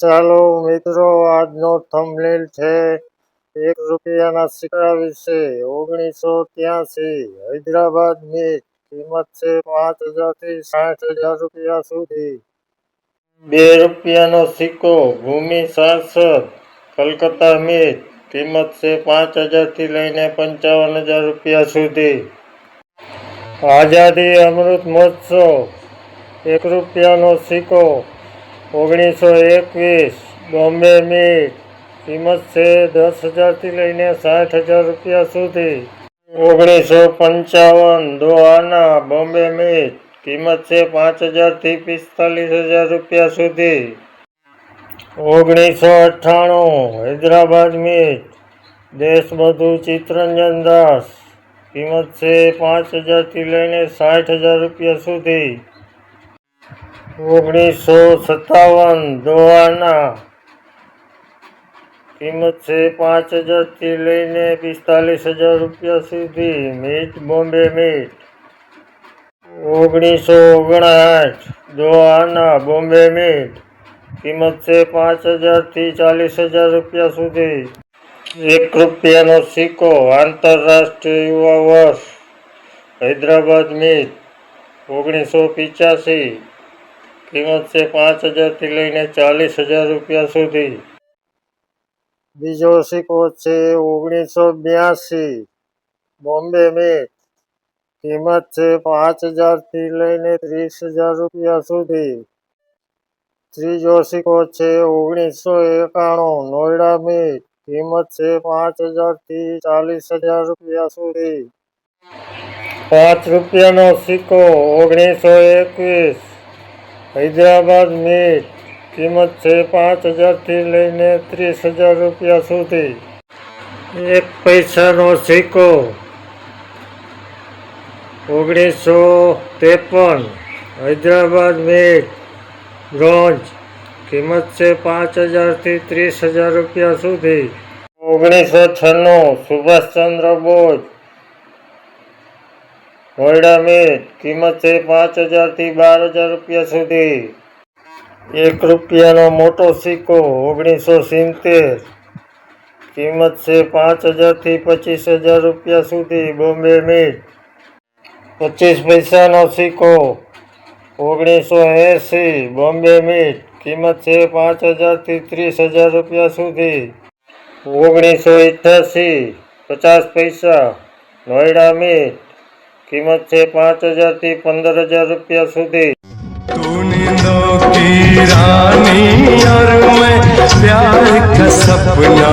ચાલો મિત્રો, આજનો થંબનેલ છે એક રૂપિયાના સિક્કા વિશે. ઓગણીસો ત્યાસી, હૈદરાબાદ મીટ. કિંમત છે પાંચ હજારથી સાઠ હજાર રૂપિયા સુધી. બે રૂપિયાનો સિક્કો, ભૂમિ સાંસદ કલકત્તા મીટ. કિંમત છે પાંચ હજારથી લઈને પંચાવન હજાર રૂપિયા સુધી. આઝાદી અમૃત મહોત્સવ, એક રૂપિયાનો સિક્કો. ઓગણીસો એકવીસ બોમ્બે મીટ. કિંમત છે દસ હજારથી લઈને સાઠ હજાર રૂપિયા સુધી. ઓગણીસો પંચાવન દોહાના, બોમ્બે મિટ. કિંમત છે પાંચ હજારથી પિસ્તાલીસ હજાર રૂપિયા સુધી. ઓગણીસો અઠ્ઠાણું હૈદરાબાદ મીટ. દેશબંધુ ચિત્તરંજન દાસ. કિંમત છે પાંચ હજારથી લઈને સાઠ હજાર રૂપિયા સુધી. ઓગણીસો સત્તાવન દોહાના કિંમત છે પાંચ હજારથી લઈને પિસ્તાલીસ હજાર રૂપિયા સુધી. Meet Bombay meet. ઓગણીસો ઓગણસાઠ દોહાના બોમ્બે મીટ. કિંમત છે પાંચ હજારથી ચાલીસ હજાર રૂપિયા સુધી. એક રૂપિયાનો સિક્કો આંતરરાષ્ટ્રીય યુવા વર્ષ. હૈદરાબાદ મીટ. ઓગણીસો પિચ્યાસી કિંમત છે પાંચ હજારથી લઈને ચાલીસ હજાર રૂપિયા સુધી. બીજો સિક્કો છે ઓગણીસો બ્યાસી. બોમ્બે મિટ કિંમત છે પાંચ હજારથી લઈને ત્રીસ હજાર રૂપિયા સુધી. ત્રીજો સિક્કો છે ઓગણીસો એકાણું. નોયડા મિટ કિંમત છે પાંચ હજારથી ચાલીસ હજાર રૂપિયા સુધી. પાંચ રૂપિયાનો સિક્કો ઓગણીસો એકવીસ. હૈદરાબાદ મીટ કિંમત છે પાંચ હજારથી લઈને ત્રીસ હજાર રૂપિયા સુધી. એક પૈસાનો સિક્કો ઓગણીસો ત્રેપન. હૈદરાબાદ મીટ બ્રોન્ઝ કિંમત છે પાંચ હજારથી ત્રીસ હજાર રૂપિયા સુધી. ઓગણીસો છન્નું સુભાષચંદ્ર બોઝ નોયડા મિટ, કિંમત છે પાંચ હજારથી બાર હજાર રૂપિયા સુધી. એક રૂપિયાનો મોટો સિક્કો, ઓગણીસો સિત્તેર. કિંમત છે પાંચ હજારથી પચીસ હજાર રૂપિયા સુધી, બોમ્બે મિટ. પચીસ પૈસાનો સિક્કો, ઓગણીસો એંસી, બોમ્બે મિટ. કિંમત છે પાંચ હજારથી ત્રીસ હજાર રૂપિયા સુધી. ઓગણીસો અઠ્યાસી પચાસ પૈસા. નોયડા મિટ કિંમત છે પાંચ હજારથી પંદર હજાર રૂપિયા સુધી तू नींदों की रानी और मैं प्यार का सपना